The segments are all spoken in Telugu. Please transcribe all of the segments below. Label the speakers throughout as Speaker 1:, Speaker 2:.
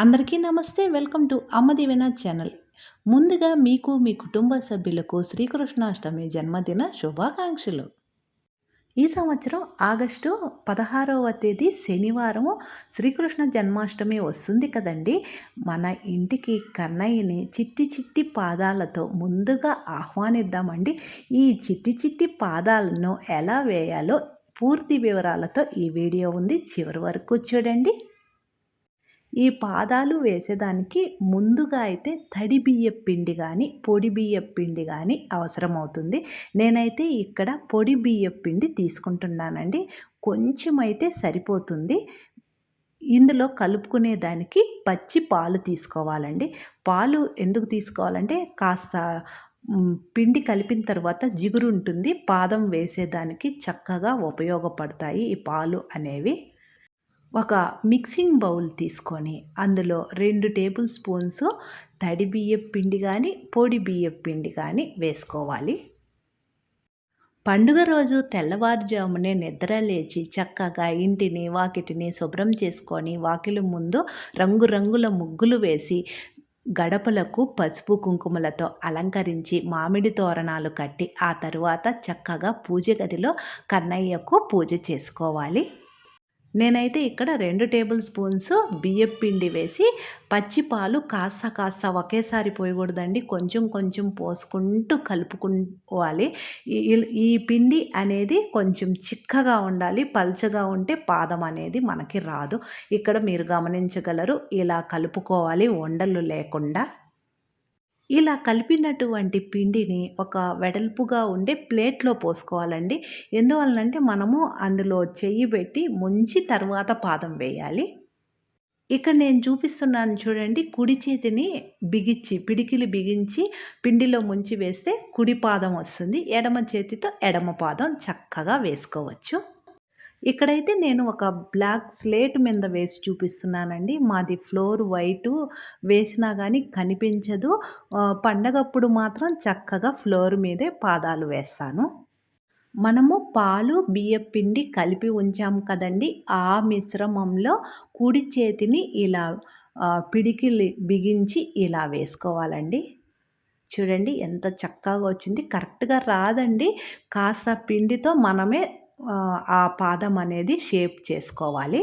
Speaker 1: అందరికీ నమస్తే వెల్కమ్ టు అమ్మ ఛానల్. ముందుగా మీకు మీ కుటుంబ సభ్యులకు శ్రీకృష్ణాష్టమి జన్మదిన శుభాకాంక్షలు. ఈ సంవత్సరం ఆగస్టు పదహారవ తేదీ శనివారము శ్రీకృష్ణ జన్మాష్టమి వస్తుంది కదండి. మన ఇంటికి కన్నయ్యని చిట్టి చిట్టి పాదాలతో ముందుగా ఆహ్వానిద్దామండి. ఈ చిట్టి చిట్టి పాదాలను ఎలా వేయాలో పూర్తి వివరాలతో ఈ వీడియో ఉంది. చివరి వరకు చూడండి. ఈ పాదాలు వేసేదానికి ముందుగా అయితే తడి బియ్య పిండి కానీ పొడి బియ్య పిండి కానీ అవసరమవుతుంది. నేనైతే ఇక్కడ పొడి బియ్య పిండి తీసుకుంటున్నానండి. కొంచెం అయితే సరిపోతుంది. ఇందులో కలుపుకునే దానికి పచ్చి పాలు తీసుకోవాలండి. పాలు ఎందుకు తీసుకోవాలంటే కాస్త పిండి కలిపిన తర్వాత జిగురు ఉంటుంది. పాదం వేసేదానికి చక్కగా ఉపయోగపడతాయి ఈ పాలు అనేవి. ఒక మిక్సింగ్ బౌల్ తీసుకొని అందులో రెండు టేబుల్ స్పూన్స్ తడి బియ్యం పిండి కానీ పొడి బియ్యం పిండి కానీ వేసుకోవాలి. పండుగ రోజు తెల్లవారుజామునే నిద్ర లేచి చక్కగా ఇంటిని వాకిటిని శుభ్రం చేసుకొని వాకిలి ముందు రంగురంగుల ముగ్గులు వేసి గడపలకు పసుపు కుంకుమలతో అలంకరించి మామిడి తోరణాలు కట్టి ఆ తరువాత చక్కగా పూజ గదిలో కన్నయ్యకు పూజ చేసుకోవాలి. నేనైతే ఇక్కడ రెండు టేబుల్ స్పూన్స్ బియ్యం పిండి వేసి పచ్చి పాలు కాస్త కాస్త ఒకేసారి పోయకూడదండి. కొంచెం కొంచెం పోసుకుంటూ కలుపుకోవాలి. ఈ పిండి అనేది కొంచెం చిక్కగా ఉండాలి. పల్చగా ఉంటే పాదం అనేది మనకి రాదు. ఇక్కడ మీరు గమనించగలరు. ఇలా కలుపుకోవాలి. వండలు లేకుండా. ఇలా కలిపినటువంటి పిండిని ఒక వెడల్పుగా ఉండే ప్లేట్లో పోసుకోవాలండి. ఎందువలనంటే మనము అందులో చెయ్యి పెట్టి ముంచి తర్వాత పాదం వేయాలి. ఇక్కడ నేను చూపిస్తున్నాను చూడండి కుడి చేతిని బిగించి పిడికిలి బిగించి పిండిలో ముంచి వేస్తే కుడి పాదం వస్తుంది. ఎడమ చేతితో ఎడమ పాదం చక్కగా వేసుకోవచ్చు. ఇక్కడైతే నేను ఒక బ్లాక్ స్లేట్ మీద వేసి చూపిస్తున్నానండి. మాది ఫ్లోర్ వైటు. వేసినా కానీ కనిపించదు. పండగప్పుడు మాత్రం చక్కగా ఫ్లోర్ మీదే పాదాలు వేస్తాను. మనము పాలు బియ్యం పిండి కలిపి ఉంచాం కదండి. ఆ మిశ్రమంలో కుడి చేతిని ఇలా పిడికి బిగించి ఇలా వేసుకోవాలండి. చూడండి ఎంత చక్కగా వచ్చింది. కరెక్ట్గా రాదండి. కాస్త పిండితో మనమే ఆ పాదం అనేది షేప్ చేసుకోవాలి.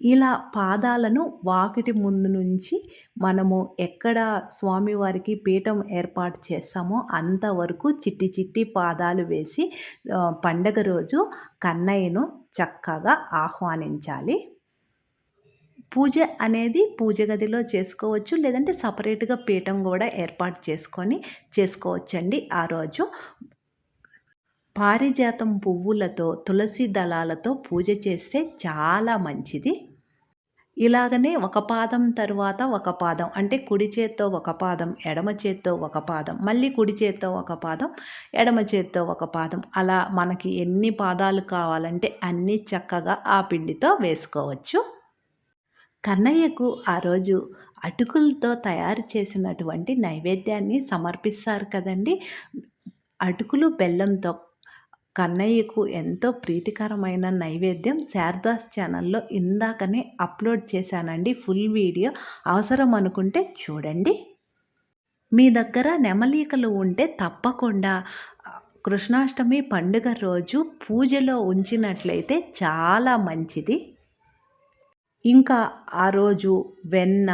Speaker 1: ఇలా పాదాలను వాకిటి ముందు నుంచి మనము ఎక్కడ స్వామివారికి పీఠం ఏర్పాటు చేస్తామో అంతవరకు చిట్టి చిట్టి పాదాలు వేసి పండగ రోజు కన్నయ్యను చక్కగా ఆహ్వానించాలి. పూజ అనేది పూజ గదిలో చేసుకోవచ్చు లేదంటే సపరేట్గా పీఠం కూడా ఏర్పాటు చేసుకొని చేసుకోవచ్చండి ఆ రోజు. పారిజాతం పువ్వులతో తులసి దళాలతో పూజ చేస్తే చాలా మంచిది. ఇలాగనే ఒక పాదం తర్వాత ఒక పాదం అంటే కుడి చేత్తో ఒక పాదం ఎడమ చేత్తో ఒక పాదం మళ్ళీ కుడి చేత్తో ఒక పాదం ఎడమ చేత్తో ఒక పాదం. అలా మనకి ఎన్ని పాదాలు కావాలంటే అన్నీ చక్కగా ఆ పిండితో వేసుకోవచ్చు. కన్నయ్యకు ఆ రోజు అటుకులతో తయారు చేసినటువంటి నైవేద్యాన్ని సమర్పిస్తారు కదండి. అటుకులు బెల్లంతో కన్నయ్యకు ఎంతో ప్రీతికరమైన నైవేద్యం శారదాస్ ఛానల్లో ఇందాకనే అప్లోడ్ చేశానండి. Full video. అవసరం అనుకుంటే చూడండి. మీ దగ్గర నెమలీకలు ఉంటే తప్పకుండా. కృష్ణాష్టమి పండుగ రోజు పూజలో ఉంచినట్లయితే చాలా మంచిది. ఇంకా ఆ రోజు వెన్న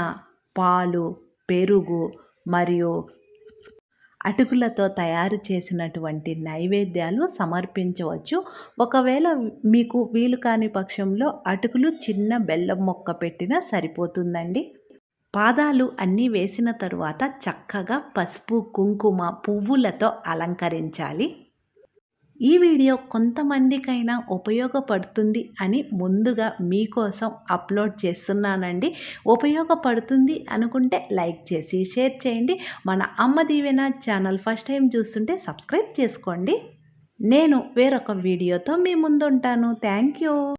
Speaker 1: పాలు పెరుగు మరియు అటుకులతో తయారు చేసినటువంటి నైవేద్యాలు సమర్పించవచ్చు. ఒకవేళ మీకు వీలు కాని పక్షంలో అటుకులు చిన్న బెల్లం మొక్క పెట్టినా సరిపోతుందండి. పాదాలు అన్నీ వేసిన తరువాత చక్కగా పసుపు కుంకుమ పువ్వులతో అలంకరించాలి. ఈ వీడియో కొంతమందికైనా ఉపయోగపడుతుంది అని ముందుగా మీకోసం అప్లోడ్ చేస్తున్నానండి. ఉపయోగపడుతుంది అనుకుంటే లైక్ చేసి షేర్ చేయండి. మన అమ్మ దీవెన ఛానల్ ఫస్ట్ టైం చూస్తుంటే సబ్స్క్రైబ్ చేసుకోండి. నేను వేరొక వీడియోతో మీ ముందుంటాను. Thank you.